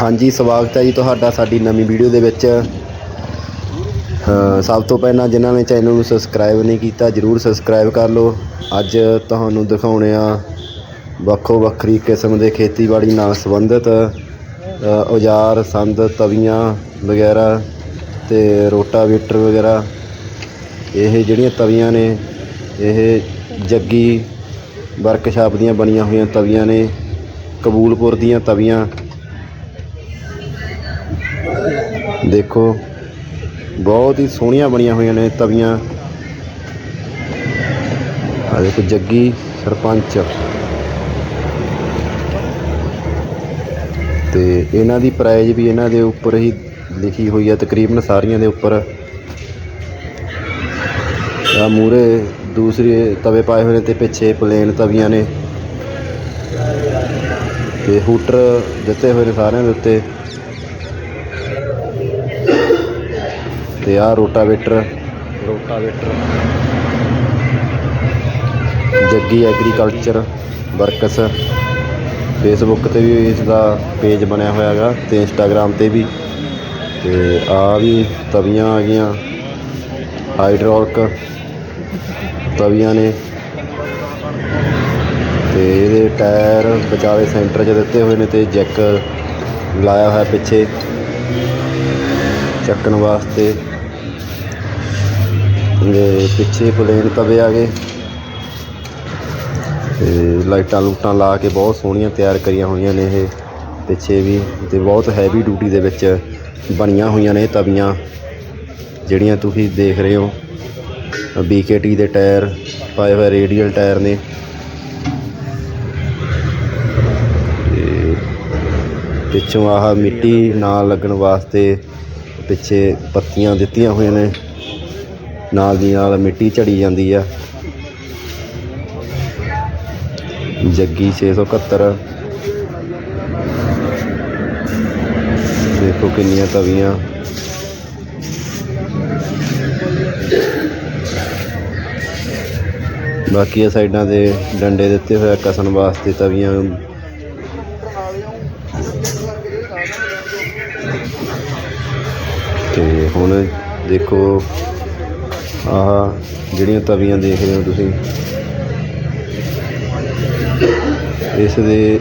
ਹਾਂਜੀ, ਸਵਾਗਤ ਹੈ ਜੀ ਤੁਹਾਡਾ ਸਾਡੀ ਨਵੀਂ ਵੀਡੀਓ ਦੇ ਵਿੱਚ। ਸਭ ਤੋਂ ਪਹਿਲਾਂ ਜਿਨ੍ਹਾਂ ਨੇ ਚੈਨਲ ਨੂੰ ਸਬਸਕ੍ਰਾਈਬ ਨਹੀਂ ਕੀਤਾ, ਜਰੂਰ ਸਬਸਕ੍ਰਾਈਬ ਕਰ ਲਓ। ਅੱਜ ਤੁਹਾਨੂੰ ਦਿਖਾਉਣੇ ਆ ਵੱਖੋ ਵੱਖਰੀ ਕਿਸਮ ਦੇ ਖੇਤੀਬਾੜੀ ਨਾਲ ਸੰਬੰਧਿਤ ਔਜ਼ਾਰ, ਸੰਦ, ਤਵੀਆਂ ਵਗੈਰਾ ਤੇ ਰੋਟਾਵੇਟਰ ਵਗੈਰਾ। ਇਹ ਜਿਹੜੀਆਂ ਤਵੀਆਂ ਨੇ, ਇਹ ਜੱਗੀ, ਵਰਕਸ਼ਾਪ ਦੀਆਂ ਬਣੀਆਂ ਹੋਈਆਂ ਤਵੀਆਂ ਨੇ, ਕਬੂਲਪੁਰ ਦੀਆਂ ਤਵੀਆਂ। ਦੇਖੋ, ਬਹੁਤ ਹੀ ਸੋਹਣੀਆਂ ਬਣੀਆਂ ਹੋਈਆਂ ਨੇ ਤਵੀਆਂ। ਆ ਦੇਖੋ, ਜੱਗੀ ਸਰਪੰਚ। ਤੇ ਇਹਨਾਂ ਦੀ ਪ੍ਰਾਈਜ਼ ਵੀ ਇਹਨਾਂ ਦੇ ਉੱਪਰ ਹੀ ਲਿਖੀ ਹੋਈ ਹੈ ਤਕਰੀਬਨ ਸਾਰੀਆਂ ਦੇ ਉੱਪਰ। ਆ ਮੂਰੇ ਦੂਸਰੇ ਤਵੇ ਪਾਏ ਹੋਏ ਨੇ ਤੇ ਪਿੱਛੇ ਪਲੇਨ ਤਵੀਆਂ ਨੇ। ਤੇ ਹੂਟਰ ਦਿੱਤੇ ਹੋਏ ਨੇ ਸਾਰਿਆਂ ਦੇ ਉੱਤੇ। ਤੇ ਆ rotavator. Rotavator. Jaggi agriculture works. Facebook ਤੇ ਵੀ ਇਸ ਦਾ ਪੇਜ ਬਣਿਆ ਹੋਇਆ ਹੈਗਾ ਤੇ ਇੰਸਟਾਗ੍ਰam ਤੇ ਵੀ। ਤੇ ਆ ਵੀ ਤਵੀਆਂ ਆ ਗਈਆਂ। ਹਾਈਡ੍ਰੋਲਿਕ ਤਵੀਆਂ ਨੇ। ਤੇ ਇਹਦੇ ਟਾਇਰ ਵਿਚਾਲੇ ਸੈਂਟਰ 'ਚ ਦਿੱਤੇ ਹੋਏ ਨੇ ਤੇ ਜੈਕ ਲਾਇਆ ਹੋਇਆ ਪਿੱਛੇ। ਚੱਕਣ ਵਾਸਤੇ ਤੇ ਪਿੱਛੇ ਪਲੇਨ ਤਵੇ ਆ ਗਏ। ਤੇ ਲਾਈਟਾਂ ਲੂਟਾਂ ਲਾ ਕੇ ਬਹੁਤ ਸੋਹਣੀਆਂ ਤਿਆਰ ਕਰੀਆਂ ਹੋਈਆਂ ਨੇ ਇਹ। ਪਿੱਛੇ ਵੀ ਤੇ ਬਹੁਤ ਹੈਵੀ ਡਿਊਟੀ ਦੇ ਵਿੱਚ ਬਣੀਆਂ ਹੋਈਆਂ ਨੇ ਇਹ ਤਵੀਆਂ, ਜਿਹੜੀਆਂ ਤੁਸੀਂ ਦੇਖ ਰਹੇ ਹੋ। BKT ਦੇ ਟਾਇਰ, ਪਾਏ ਹੋਏ ਰੇਡੀਅਲ ਟਾਇਰ ਨੇ। ਤੇ ਪਿੱਛੋਂ ਆਹ ਮਿੱਟੀ ਨਾ ਲੱਗਣ ਵਾਸਤੇ ਪਿੱਛੇ ਪੱਤੀਆਂ ਦਿੱਤੀਆਂ ਹੋਈਆਂ ਨੇ। ਨਾਲ ਦੀ ਨਾਲ ਮਿੱਟੀ ਝੜੀ ਜਾਂਦੀ ਆ। ਜੱਗੀ 671 ਦੇਖੋ ਕਿੰਨੀਆਂ ਤਵੀਆਂ। ਬਾਕੀ ਇਹ ਸਾਈਡਾਂ ਦੇ ਡੰਡੇ ਦਿੱਤੇ ਹੋਏ ਆ ਕਸਣ ਵਾਸਤੇ ਤਵੀਆਂ। ਤੇ ਹੁਣ ਦੇਖੋ ਆਹ ਜਿਹੜੀਆਂ ਤਵੀਆਂ ਦੇਖ ਰਹੇ ਹੋ ਤੁਸੀਂ। ਇਸ ਦੇ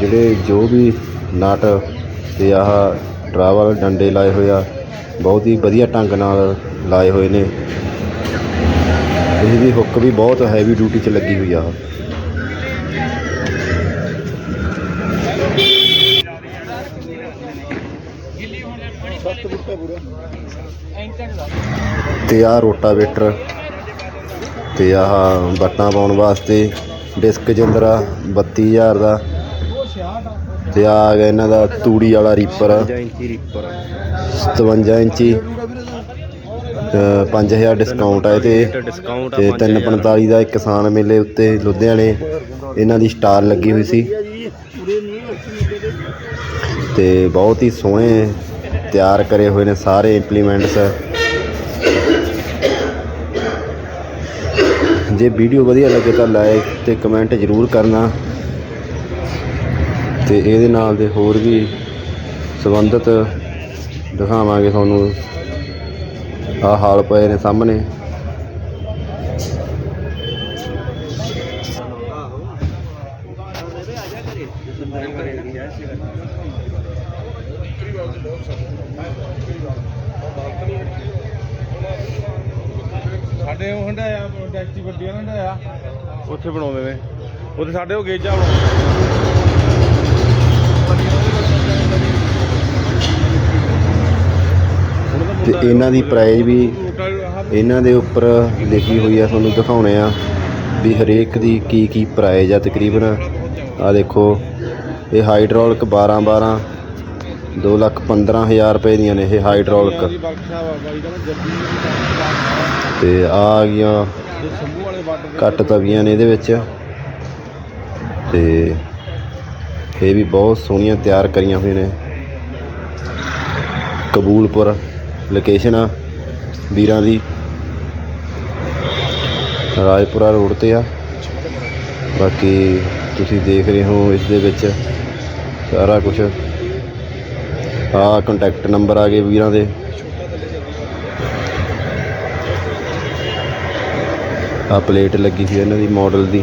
ਜਿਹੜੇ ਜੋ ਵੀ ਨਟ ਤੇ ਆਹ ਟਰਾਵਲ ਡੰਡੇ ਲਾਏ ਹੋਏ ਆ, ਬਹੁਤ ਹੀ ਵਧੀਆ ਢੰਗ ਨਾਲ ਲਾਏ ਹੋਏ ਨੇ। ਇਹਦੀ ਹੁੱਕ ਵੀ ਬਹੁਤ ਹੈਵੀ ਡਿਊਟੀ 'ਚ ਲੱਗੀ ਹੋਈ ਆ ਤੇ ਆਹ ਰੋਟਾਵੇਟਰ ਤੇ ਆਹ ਬੱਟਾਂ ਪਾਉਣ ਵਾਸਤੇ ਡਿਸਕ ਜਿੰਦਰਾ 32000 ਦਾ ਤੇ ਆ ਗਿਆ ਇਹਨਾਂ ਦਾ ਤੂੜੀ ਵਾਲਾ ਰੀਪਰ। 5 ਇੰਚੀ। ਰੀਪਰ 57 ਇੰਚੀ 5000 ਡਿਸਕਾਊਂਟ ਹੈ ਤੇ ਡਿਸਕਾਊਂਟ ਤੇ 345 ਦਾ ਇੱਕ ਕਿਸਾਨ ਮੇਲੇ ਉੱਤੇ ਲੁਧਿਆਣੇ ਇਹਨਾਂ ਦੀ ਸਟਾਰ ਲੱਗੀ ਹੋਈ ਸੀ। ਤੇ ਬਹੁਤ ਹੀ ਸੋਹਣੇ ਤਿਆਰ ਕਰੇ ਹੋਏ ਨੇ ਸਾਰੇ ਇੰਪਲੀਮੈਂਟਸ ਜੇ ਵੀਡੀਓ ਵਧੀਆ ਲੱਗੇ ਤਾਂ ਲਾਈਕ ਤੇ ਕਮੈਂਟ ਜ਼ਰੂਰ ਕਰਨਾ ਤੇ ਇਹਦੇ ਨਾਲ ਦੇ ਹੋਰ ਵੀ ਸੰਬੰਧਿਤ ਦਿਖਾਵਾਂਗੇ ਤੁਹਾਨੂੰ। ਆਹ ਹਾਲ ਪਏ ਨੇ ਸਾਹਮਣੇ। ਸਾਡੇ ਉਹ ਹੰਡਾਇਆ ਟੈਕਸੀ ਵੱਡੀਆਂ ਨਾ ਹੰਡਾਇਆ। ਉੱਥੇ ਬਣਾਉਂਦੇ ਨੇ। ਉੱਥੇ ਸਾਡੇ ਉਹ ਗੇਜਾ ਬਣਾਉਂਦੇ ਤੇ ਇਹਨਾਂ ਦੀ ਪ੍ਰਾਈਜ਼ ਵੀ ਇਹਨਾਂ ਦੇ ਉੱਪਰ ਲਿਖੀ ਹੋਈ ਆ ਤੁਹਾਨੂੰ ਦਿਖਾਉਣੇ ਆ ਵੀ ਹਰੇਕ ਦੀ ਕੀ ਕੀ ਪ੍ਰਾਈਜ਼ ਆ ਤਕਰੀਬਨ। ਆ ਦੇਖੋ ਇਹ ਹਾਈਡ੍ਰੋਲਿਕ 12 12 2 ਲੱਖ 15000 ਰੁਪਏ ਦੀਆਂ ਨੇ ਇਹ ਹਾਈਡ੍ਰੋਲਿਕ ਬਖਸ਼ਾ ਤੇ ਆ ਆ ਗਈਆਂ ਜੋ ਘੱਟ ਤਵੀਆਂ ਨੇ ਇਹਦੇ ਵਿੱਚ। ਤੇ ਇਹ ਵੀ ਬਹੁਤ ਸੋਹਣੀਆਂ ਤਿਆਰ ਕਰੀਆਂ ਹੋਈਆਂ ਨੇ। ਕਬੂਲਪੁਰ ਲੋਕੇਸ਼ਨ ਆ ਵੀਰਾਂ ਦੀ। ਰਾਜਪੁਰਾ ਰੋਡ ਤੇ ਆ। ਬਾਕੀ ਤੁਸੀਂ ਦੇਖ ਰਹੇ ਹੋ ਇਸ ਦੇ ਵਿੱਚ ਸਾਰਾ ਕੁਝ ਆ ਕੰਟੈਕਟ ਨੰਬਰ ਆ ਗਏ ਵੀਰਾਂ ਦੇ। ਆ ਪਲੇਟ ਲੱਗੀ ਸੀ ਇਹਨਾਂ ਦੀ ਮਾਡਲ ਦੀ।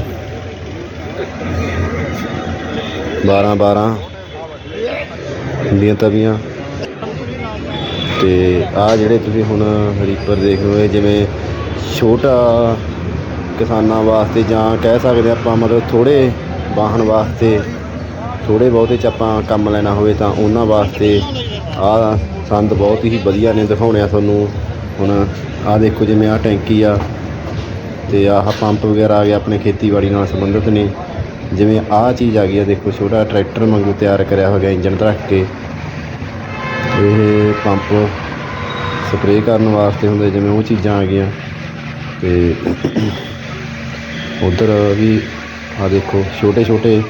12 12 ਦੀਆਂ ਤਵੀਆਂ। ਤੇ ਆ ਜਿਹੜੇ ਤੁਸੀਂ ਹੁਣ ਰੀਪਰ ਦੇਖ ਰਹੇ ਹੋ ਜਿਵੇਂ ਛੋਟਾ ਕਿਸਾਨਾਂ ਵਾਸਤੇ ਜਾਂ ਕਹਿ ਸਕਦੇ ਆਪਾਂ ਮਤਲਬ ਥੋੜੇ ਵਾਹਨ ਵਾਸਤੇ ਥੋੜੇ ਬਹੁਤੇ ਚ ਆਪਾਂ ਕੰਮ ਲੈਣਾ ਹੋਵੇ ਤਾਂ ਉਹਨਾਂ ਵਾਸਤੇ ਆ ਸੰਦ ਬਹੁਤ ਹੀ ਵਧੀਆ ਨੇ ਦਿਖਾਉਣੇ ਆ ਤੁਹਾਨੂੰ। ਹੁਣ ਆ ਦੇਖੋ ਜਿਵੇਂ ਆ ਟੈਂਕੀ ਆ ਤੇ ਆਹ ਪੰਪ ਵਗੈਰਾ ਆ ਗਿਆ ਆਪਣੇ ਖੇਤੀਬਾੜੀ ਨਾਲ ਸੰਬੰਧਿਤ ਨੇ। ਜਿਵੇਂ ਆਹ ਚੀਜ਼ ਆ ਗਈ ਆ, ਦੇਖੋ, ਛੋਟਾ ਟਰੈਕਟਰ ਵਾਂਗੂ ਤਿਆਰ ਕਰਿਆ ਹੋਇਆ ਇੰਜਨ ਰੱਖ ਕੇ। ਇਹ ਪੰਪ ਸਪਰੇਅ ਕਰਨ ਵਾਸਤੇ ਹੁੰਦੇ, ਜਿਵੇਂ ਉਹ ਚੀਜ਼ਾਂ ਆ ਗਈਆਂ। ਤੇ ਉਧਰ ਵੀ ਆ ਦੇਖੋ ਛੋਟੇ ਛੋਟੇ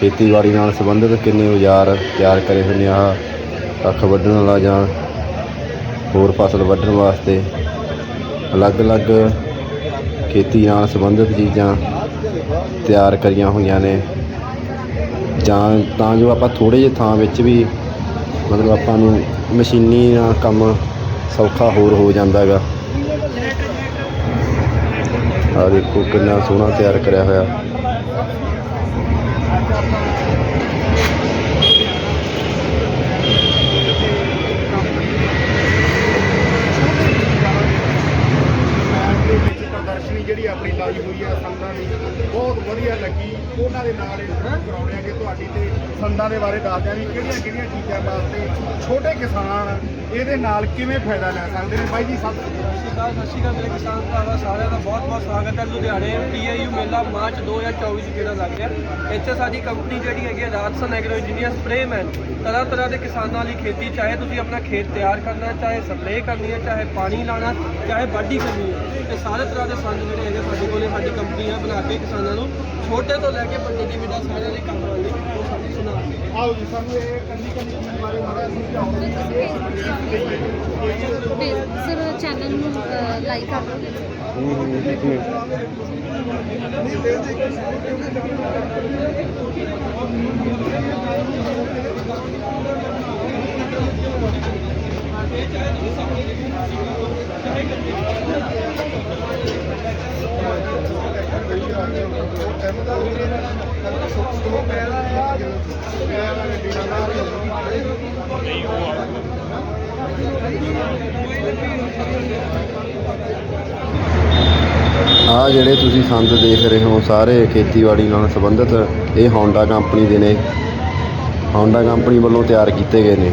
ਖੇਤੀਬਾੜੀ ਨਾਲ ਸੰਬੰਧਿਤ ਕਿੰਨੇ ਔਜ਼ਾਰ ਤਿਆਰ ਕਰੇ ਹੋਏ ਨੇ ਆਹ ਕੱਖ ਵੱਢਣ ਵਾਲਾ ਜਾਂ ਹੋਰ ਫਸਲ ਵੱਢਣ ਵਾਸਤੇ। ਅਲੱਗ-ਅਲੱਗ ਖੇਤੀ ਨਾਲ ਸੰਬੰਧਿਤ ਚੀਜ਼ਾਂ ਤਿਆਰ ਕਰੀਆਂ ਹੋਈਆਂ ਨੇ। ਜਾਂ ਤਾਂ ਜੋ ਆਪਾਂ ਥੋੜੇ ਜਿਹੇ ਥਾਂ ਵਿੱਚ ਵੀ ਮਤਲਬ ਆਪਾਂ ਨੂੰ ਮਸ਼ੀਨੀ ਨਾਲ ਕੰਮ ਸੌਖਾ ਹੋਰ ਹੋ ਜਾਂਦਾ ਹੈਗਾ। ਆ ਦੇਖੋ ਕਿੰਨਾ ਸੋਹਣਾ ਤਿਆਰ ਕਰਿਆ ਹੋਇਆ ਦੇ ਵਿੱਚ ਪ੍ਰਦਰਸ਼ਨੀ ਜਿਹੜੀ ਆਪਣੀ ਲਾਈ ਹੋਈ ਆ ਸੰਦਾਂ ਦੀ ਬਹੁਤ ਵਧੀਆ ਲੱਗੀ ਉਹਨਾਂ ਦੇ ਨਾਲ ਇਹ ਕਰਾਉਣੇ ਆ ਕਿ ਤੁਹਾਡੀ ਤੇ ਸੰਦਾਂ ਦੇ ਬਾਰੇ ਦੱਸਦੇ ਆ ਵੀ ਕਿਹੜੀਆਂ ਕਿਹੜੀਆਂ ਚੀਜ਼ਾਂ ਵਾਸਤੇ ਛੋਟੇ ਕਿਸਾਨ ਇਹਦੇ ਨਾਲ ਕਿਵੇਂ ਫਾਇਦਾ ਲੈ ਸਕਦੇ ਨੇ? ਬਾਈ ਜੀ ਸਭ ਸ਼੍ਰੀ ਅਕਾਲ, ਸਤਿ ਸ਼੍ਰੀ ਅਕਾਲ ਮੇਰੇ ਕਿਸਾਨ ਭਰਾਵਾਂ, ਸਾਰਿਆਂ ਦਾ ਬਹੁਤ ਬਹੁਤ ਸਵਾਗਤ ਹੈ ਲੁਧਿਆਣੇ ਪੀਆਈਯੂ ਮੇਲਾ ਮਾਰਚ 2024 ਚ ਜਿਹੜਾ ਲੱਗ ਰਿਹਾ। ਇੱਥੇ ਸਾਡੀ ਕੰਪਨੀ ਜਿਹੜੀ ਹੈਗੀ ਹੈ ਰਾਜਸਨ ਐਗਰੋ ਇੰਜੀਨੀਅਰ ਸਪਰੇਮੈਨ ਤਰ੍ਹਾਂ ਤਰ੍ਹਾਂ ਦੇ ਕਿਸਾਨਾਂ ਲਈ ਖੇਤੀ, ਚਾਹੇ ਤੁਸੀਂ ਆਪਣਾ ਖੇਤ ਤਿਆਰ ਕਰਨਾ, ਚਾਹੇ ਸਪਰੇਅ ਕਰਨੀ ਹੈ, ਚਾਹੇ ਪਾਣੀ ਲਾਣਾ ਚਾਹੇ ਵਾਢੀ ਕਰਨੀ ਹੈ, ਇਹ ਸਾਰੇ ਤਰ੍ਹਾਂ ਦੇ ਸੰਦ ਜਿਹੜੇ ਹੈਗੇ ਸਾਡੇ ਕੋਲੇ, ਸਾਡੀ ਕੰਪਨੀ ਆ ਬਣਾ ਕੇ ਕਿਸਾਨਾਂ ਨੂੰ ਛੋਟੇ ਤੋਂ ਲੈ ਕੇ ਵੱਡੇ ਦੀ ਮਿੱਡਾ ਸਾਰਿਆਂ ਦੇ ਕੰਮ ਆਉਂਦੇ ਉਹ ਸਾਡੀ ਆਓ ਜੀ ਸਾਨੂੰ ਇਹ ਕੰਨੀ ਕੰਨੀ ਬਾਰੇ ਮਾੜਾ ਸਮਝਾਓ। ਸਰ ਚੈਨਲ ਨੂੰ ਲਾਈਕ ਕਰ ਦਿਓ। ਆ ਜਿਹੜੇ ਤੁਸੀਂ ਸੰਦ ਦੇਖ ਰਹੇ ਹੋ, ਸਾਰੇ ਖੇਤੀਬਾੜੀ ਨਾਲ ਸੰਬੰਧਿਤ, ਇਹ ਹੋਂਡਾ ਕੰਪਨੀ ਦੇ ਨੇ। ਹੋਂਡਾ ਕੰਪਨੀ ਵੱਲੋਂ ਤਿਆਰ ਕੀਤੇ ਗਏ ਨੇ।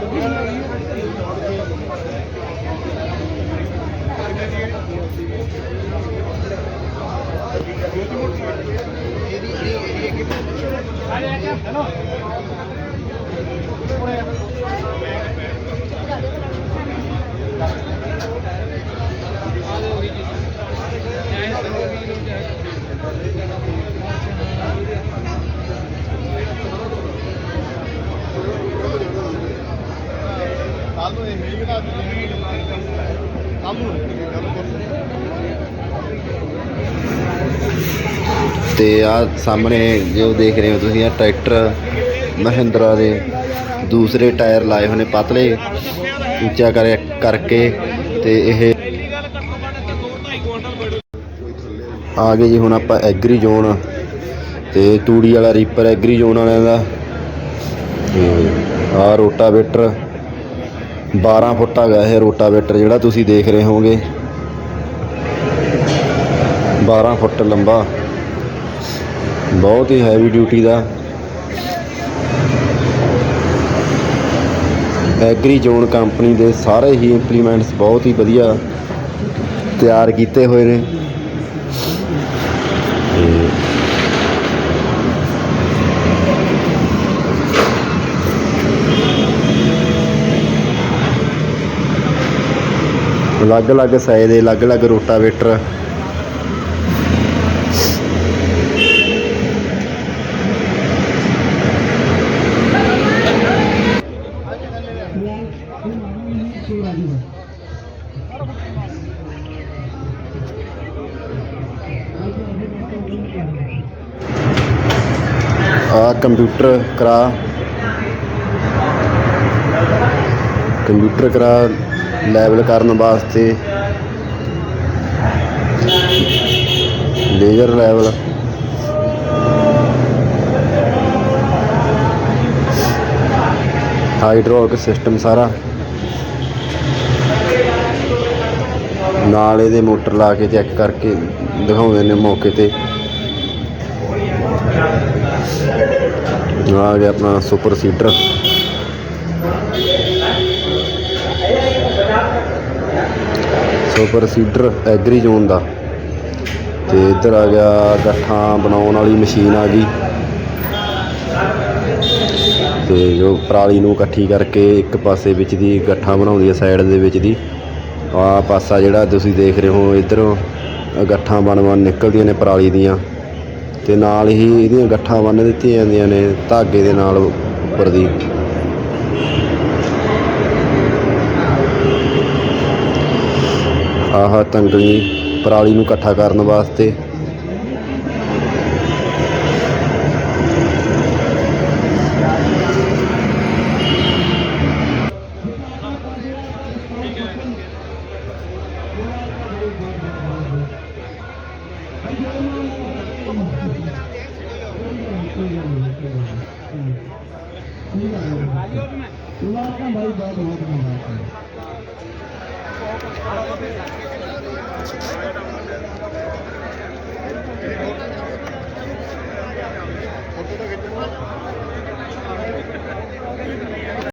'ਚ ਬੋਰ ਹੋਇਆ ਉਹ ਬੋਰੀ ਤੇ ਆ ਸਾਹਮਣੇ ਜੋ ਦੇਖ ਰਹੇ ਹੋ ਤੁਸੀਂ ਆ ਟਰੈਕਟਰ ਮਹਿੰਦਰਾ ਦੇ ਦੂਸਰੇ ਟਾਇਰ ਲਾਏ ਹੋਏ ਨੇ ਪਤਲੇ, ਉੱਚਾ ਕਰ, ਕਰਕੇ ਤੇ ਇਹ ਆ ਗਏ ਜੀ ਹੁਣ ਆਪਾਂ ਐਗਰੀ ਜ਼ੋਨ ਤੇ ਤੂੜੀ ਵਾਲਾ ਰੀਪਰ ਐਗਰੀ ਜ਼ੋਨ ਵਾਲਿਆਂ ਦਾ ਤੇ ਆ ਰੋਟਾਵੇਟਰ 12 ਫੁੱਟ ਹੈਗਾ ਇਹ ਰੋਟਾਵੇਟਰ ਜਿਹੜਾ ਤੁਸੀਂ ਦੇਖ ਰਹੇ ਹੋਵੋਗੇ। 12 ਫੁੱਟ ਲੰਬਾ। ਬਹੁਤ ਹੀ ਹੈਵੀ ਡਿਊਟੀ ਦਾ। ਐਗਰੀ ਜ਼ੋਨ ਕੰਪਨੀ ਦੇ ਸਾਰੇ ਹੀ ਇੰਪਲੀਮੈਂਟਸ ਬਹੁਤ ਹੀ ਵਧੀਆ ਤਿਆਰ ਕੀਤੇ ਹੋਏ ਨੇ। ਅਲੱਗ-ਅਲੱਗ ਸਾਈਜ਼ ਦੇ ਅਲੱਗ-ਅਲੱਗ ਰੋਟਾਵੇਟਰ ਆ ਕੰਪਿਊਟਰ ਕਰਾ। ਕੰਪਿਊਟਰ ਕਰਾ ਲੈਵਲ ਕਰਨ ਵਾਸਤੇ। Laser level. ਹਾਈਡ੍ਰੋਲਿਕ ਸਿਸਟਮ ਸਾਰਾ। ਨਾਲ ਇਹਦੇ ਮੋਟਰ ਲਾ ਕੇ ਚੈੱਕ ਕਰਕੇ ਦਿਖਾਉਂਦੇ ਨੇ ਮੌਕੇ ਤੇ। ਆ ਗਿਆ ਆਪਣਾ super seeder. Super seeder agri zone ਦਾ। ਤੇ ਇੱਧਰ ਆ ਗਿਆ ਗੱਠਾਂ ਬਣਾਉਣ ਵਾਲੀ ਮਸ਼ੀਨ ਆ ਗਈ। ਤੇ ਜੋ ਪਰਾਲੀ ਨੂੰ ਇਕੱਠੀ ਕਰਕੇ ਇੱਕ ਪਾਸੇ ਵਿੱਚ ਦੀ ਗੱਠਾਂ ਬਣਾਉਂਦੀ ਹੈ ਸਾਈਡ ਦੇ ਵਿੱਚ ਦੀ। ਆ ਪਾਸਾ ਜਿਹੜਾ ਤੁਸੀਂ ਦੇਖ ਰਹੇ ਹੋ ਇੱਧਰੋਂ ਗੱਠਾਂ ਬਣ ਬਣ ਨਿਕਲਦੀਆਂ ਨੇ ਪਰਾਲੀ ਦੀਆਂ। ਤੇ ਨਾਲ ਹੀ ਇਹਦੀਆਂ ਗੱਠਾਂ ਬੰਨ੍ਹ ਦਿੱਤੀਆਂ ਜਾਂਦੀਆਂ ਨੇ ਧਾਗੇ ਦੇ ਨਾਲ ਉੱਪਰ ਦੀ। ਆਹ ਤੰਗਲੀ ਪਰਾਲੀ ਨੂੰ ਇਕੱਠਾ ਕਰਨ ਵਾਸਤੇ। Ularkan baik baik baik